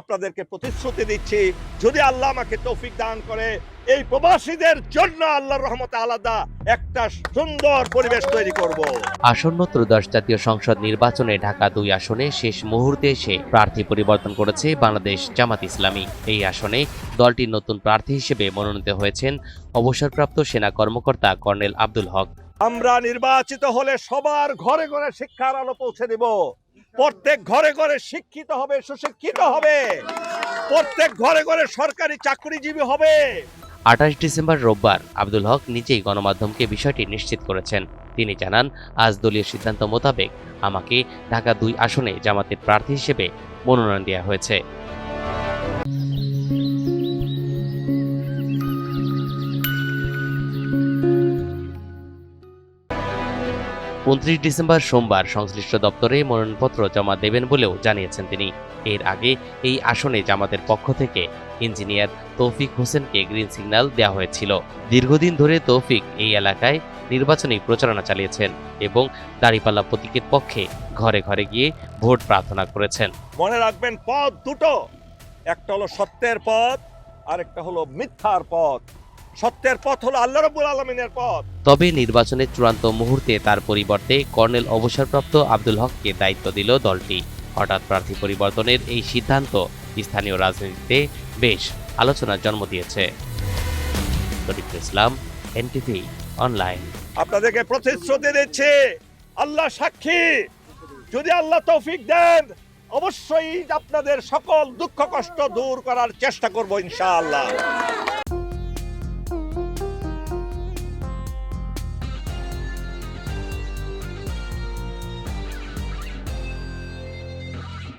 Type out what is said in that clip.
আপনাদেরকে প্রতিশ্রুতি দিচ্ছি যদি আল্লাহ আমাকে তৌফিক দান করে এই প্রবাসীদের জন্য আল্লাহর রহমতে আলাদা একটা সুন্দর পরিবেশ তৈরি করব। আসন্ন ত্রয়োদশ জাতীয় সংসদ নির্বাচনে ঢাকা দুই আসনে শেষ মুহূর্তে এসে প্রার্থী পরিবর্তন করেছে বাংলাদেশ জামাত ইসলামী। এই আসনে দলটির নতুন প্রার্থী হিসেবে মনোনীত হয়েছেন অবসরপ্রাপ্ত সেনা কর্মকর্তা কর্নেল আব্দুল হক। আমরা নির্বাচিত হলে সবার ঘরে ঘরে শিক্ষার আলো পৌঁছে দেব। প্রত্যেক ঘরে ঘরে শিক্ষিত হবে, সুশিক্ষিত হবে। প্রত্যেক ঘরে ঘরে সরকারি চাকরিজীবী হবে। আঠাশ ডিসেম্বর রোববার আব্দুল হক নিজেই গণমাধ্যমকে বিষয়টি নিশ্চিত করেছেন। তিনি জানান, আজ দলীয় সিদ্ধান্ত মোতাবেক আমাকে ঢাকা দুই আসনে জামাতের প্রার্থী হিসেবে মনোনয়ন দেওয়া হয়েছে। উনত্রিশ ডিসেম্বর সোমবার সংশ্লিষ্ট দপ্তরে মনোনয়নপত্র জমা দেবেন বলেও জানিয়েছেন তিনি। এর আগে এই আসনে জামাতের পক্ষ থেকে ইঞ্জিনিয়ার তৌফিক হোসেনকে গ্রিন সিগন্যাল দেওয়া হয়েছিল। দীর্ঘদিন ধরে তৌফিক এই এলাকায় নির্বাচনী প্রচারণা চালিয়েছেন এবং দাঁড়িপাল্লা প্রতীকের পক্ষে ঘরে ঘরে গিয়ে ভোট প্রার্থনা করেছেন। মনে রাখবেন, পথ দুটো। একটা হলো সত্যের পথ আর একটা হলো মিথ্যার পথ। সত্যের পথ হলো আল্লাহ রব্বুল আলমিনের পথ। তবে নির্বাচনের চূড়ান্ত মুহূর্তে তার পরিবর্তে কর্নেল অবসরপ্রাপ্ত আব্দুল হককে দায়িত্ব দিল দলটি। হঠাৎ প্রার্থী পরিবর্তনের এই সিদ্ধান্ত স্থানীয় রাজনীতিতে বেশ আলোচনার জন্ম দিয়েছে। Islam NTV online. আপনাদেরকে প্রতিশ্রুতি দিচ্ছি আল্লাহ সাক্ষী। যদি আল্লাহ তৌফিক দেন অবশ্যই আপনাদের সকল দুঃখ কষ্ট দূর করার চেষ্টা করব ইনশাআল্লাহ।